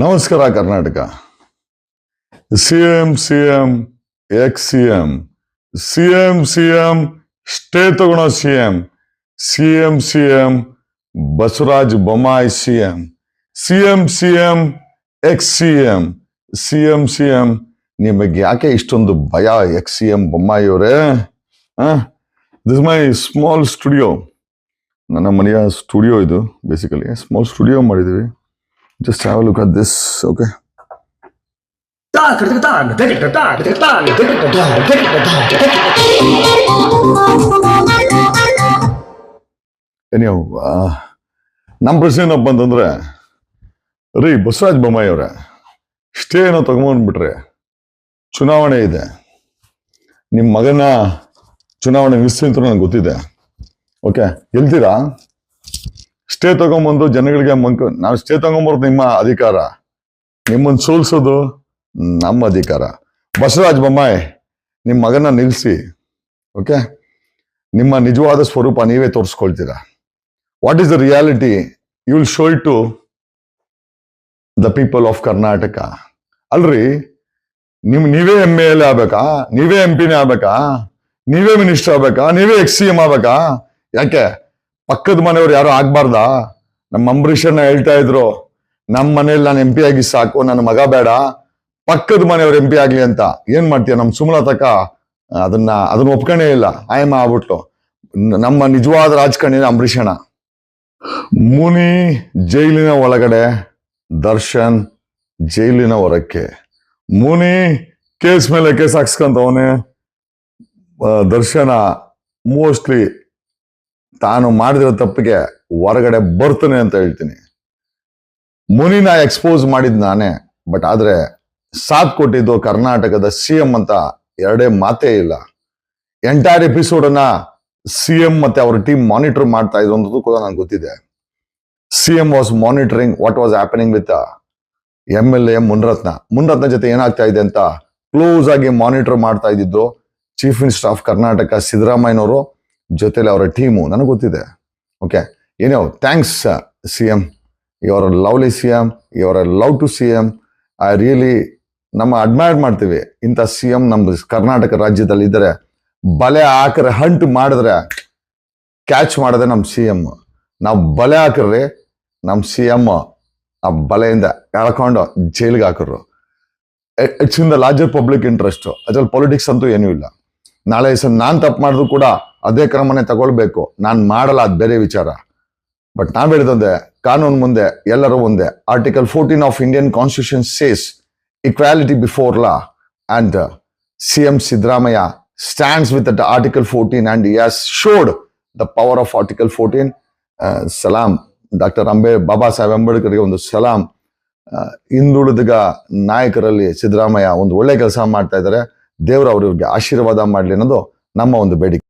ನಮಸ್ಕಾರ Karnataka. C M C M ex C M C M C M stay ತಗೊಳೋ C M C M C M Basavaraj Bommai C M C M C M ex C M C M C M ನಿಮಗೆ ಯಾಕೆ ಇಷ್ಟೊಂದು ಭಯ X C M Bommai ಅವರೇ this my small studio ನನ್ನ ಮನೆಯ studio ಇದು basically small studio ಮಾಡಿದ್ದೀವಿ. Just have a look at this okay? Uh, ನಮ್ಮ ಪ್ರಶ್ನೆ ಏನಪ್ಪ ಅಂತಂದ್ರೆ ರೀ ಬಸವರಾಜ ಬೊಮ್ಮಾಯಿ ಅವರೇ ಸ್ಟೇ ಏನೋ ತಗೊಂಬಂದ್ಬಿಟ್ರೆ ಚುನಾವಣೆ ಇದೆ. ನಿಮ್ಮ ಮಗನ ಚುನಾವಣೆ ಅಂತ ನನಗೆ ಗೊತ್ತಿದೆ. ಓಕೆ ಗೆಲ್ತೀರಾ? ಸ್ಟೇ ತಗೊಂಬಂದು ಜನಗಳಿಗೆ ಮಂಕ, ನಾವು ಸ್ಟೇ ತಗೊಂಬರೋದು ನಿಮ್ಮ ಅಧಿಕಾರ. ನಿಮ್ಮನ್ನು ಸೋಲ್ಸೋದು ನಮ್ಮ ಅಧಿಕಾರ. ಬಸವರಾಜ ಬೊಮ್ಮಾಯ್ ನಿಮ್ಮ ಮಗನ ನಿಲ್ಲಿಸಿ ಓಕೆ ನಿಮ್ಮ ನಿಜವಾದ ಸ್ವರೂಪ ನೀವೇ ತೋರಿಸ್ಕೊಳ್ತೀರಾ? What is the reality you will show it to the people of Karnataka ಅಲ್ರಿ, ನಿಮ್, ನೀವೇ ಎಂ ಎಲ್ ಆಗ್ಬೇಕಾ? ನೀವೇ ಎಂ ಪಿನೇ ಆಗ್ಬೇಕಾ? ನೀವೇ ಮಿನಿಸ್ಟರ್ ಆಗ್ಬೇಕಾ? ನೀವೇ ಎಕ್ಸ್ ಸಿ ಎಂ ಆಗ್ಬೇಕಾ? ಯಾಕೆ? ಪಕ್ಕದ ಮನೆಯವ್ರು ಯಾರು ಆಗ್ಬಾರ್ದಾ? ನಮ್ಮ ಅಂಬರೀಷನ್ನ ಹೇಳ್ತಾ ಇದ್ರು ನಮ್ಮ ಮನೇಲಿ ನಾನು ಎಂ ಆಗಿ ಸಾಕು, ನನ್ನ ಮಗ ಬೇಡ, ಪಕ್ಕದ ಮನೆಯವ್ರು ಎಂ ಪಿ ಆಗ್ಲಿ ಅಂತ. ಏನ್ ಮಾಡ್ತೀಯ? ನಮ್ ತಕ ಅದನ್ನ ಅದನ್ನ ಒಪ್ಕೊಂಡೇ ಇಲ್ಲ. ಆಯಮ್ಮ ಆಗ್ಬಿಟ್ಲು. ನ- ನಮ್ಮ ನಿಜವಾದ ರಾಜಕಾರಣಿ ಅಂಬರೀಷಣ ಮುನಿ ಜೈಲಿನ ಒಳಗಡೆ, ದರ್ಶನ್ ಜೈಲಿನ ಹೊರಕ್ಕೆ. ಮುನಿ ಕೇಸ್ ಮೇಲೆ ಕೇಸ್ ಹಾಕ್ಸ್ಕೊಂತವನೇ. ದರ್ಶನ, ಮೋಸ್ಟ್ಲಿ ತಾನು ಮಾಡಿದಿರೋ ತಪ್ಪಿಗೆ ಹೊರಗಡೆ ಬರ್ತಾನೆ ಅಂತ ಹೇಳ್ತೀನಿ. ಮುನಿನ ಎಕ್ಸ್ಪೋಸ್ ಮಾಡಿದ್ ನಾನೇ ಬಟ್ ಆದ್ರೆ ಸಾಥ್ ಕೊಟ್ಟಿದ್ದು ಕರ್ನಾಟಕದ ಸಿ ಎಂ ಅಂತ ಎರಡೇ ಮಾತೇ ಇಲ್ಲ. ಎಂಟೈರ್ ಎಪಿಸೋಡ್ ಅನ್ನ ಸಿ ಎಂ ಮತ್ತೆ ಅವ್ರ ಟೀಮ್ ಮಾನಿಟರ್ ಮಾಡ್ತಾ ಇದ್ರು ಅನ್ನೋದು ಕೂಡ ನನಗೆ ಗೊತ್ತಿದೆ. C M was monitoring what was happening with M L A Munirathna. Munirathna ಜೊತೆ ಏನಾಗ್ತಾ ಇದೆ ಅಂತ ಕ್ಲೋಸ್ ಆಗಿ ಮಾನಿಟರ್ ಮಾಡ್ತಾ ಇದ್ದಿದ್ದು ಚೀಫ್ ಮಿನಿಸ್ಟರ್ ಆಫ್ ಕರ್ನಾಟಕ ಸಿದ್ದರಾಮಯ್ಯನವರು. ಜೊತೆಲಿ ಅವರ ಟೀಮು, ನನಗೆ ಗೊತ್ತಿದೆ. ಓಕೆ ಏನೋ thanks C M your lovely C M your love to C M I really ನಮ್ಮ ಅಡ್ಮೈರ್ ಮಾಡ್ತೀವಿ. ಇಂಥ ಸಿ ಎಂ ನಮ್ಮ ಕರ್ನಾಟಕ ರಾಜ್ಯದಲ್ಲಿ ಇದ್ದರೆ ಬಲೆ ಹಾಕ್ರೆ ಹಂಟ್ ಮಾಡಿದ್ರೆ ಕ್ಯಾಚ್ ಮಾಡಿದ್ರೆ ನಮ್ಮ ಸಿ ಎಂ ನಾವು ಬಲೆ ಹಾಕ್ರಿ ನಮ್ಮ ಸಿ ಎಂ ಆ ಬಲೆಯಿಂದ ಎಳ್ಕೊಂಡು ಜೈಲಿಗೆ ಹಾಕಿದ್ರು it's in the larger public interest ಅದ್ರಲ್ಲಿ ಪೊಲಿಟಿಕ್ಸ್ ಅಂತೂ ಏನೂ ಇಲ್ಲ. ನಾಳೆ ಸರ್ ನಾನು ತಪ್ಪು ಮಾಡಿದ್ರು ಕೂಡ ಅದೇ ಕ್ರಮನೇ ತಗೊಳ್ಬೇಕು. ನಾನು ಮಾಡಲ್ಲ, ಅದು ಬೇರೆ ವಿಚಾರ. ಬಟ್ ನಾವ್ ಹೇಳಿದಂದೆ ಕಾನೂನು ಮುಂದೆ, ಎಲ್ಲರೂ ಒಂದೇ. Article fourteen of Indian constitution says equality before law and C M Siddaramaiah stands with that article fourteen and has showed the power of article fourteen Salam doctor ಅಂಬೇ ಬಾಬಾ ಸಾಹೇಬ್ ಅಂಬೇಡ್ಕರ್ಗೆ ಒಂದು ಸಲಾಂ ಹಿಂದುಳಿದಗ ಹಿಂದುಳಿದ ನಾಯಕರಲ್ಲಿ ಸಿದ್ದರಾಮಯ್ಯ ಒಂದು ಒಳ್ಳೆ ಕೆಲಸ ಮಾಡ್ತಾ ಇದ್ದಾರೆ. ದೇವರು ಅವ್ರಿಗೆ ಆಶೀರ್ವಾದ ಮಾಡಲಿ ಅನ್ನೋದು ನಮ್ಮ ಒಂದು ಬೇಡಿಕೆ.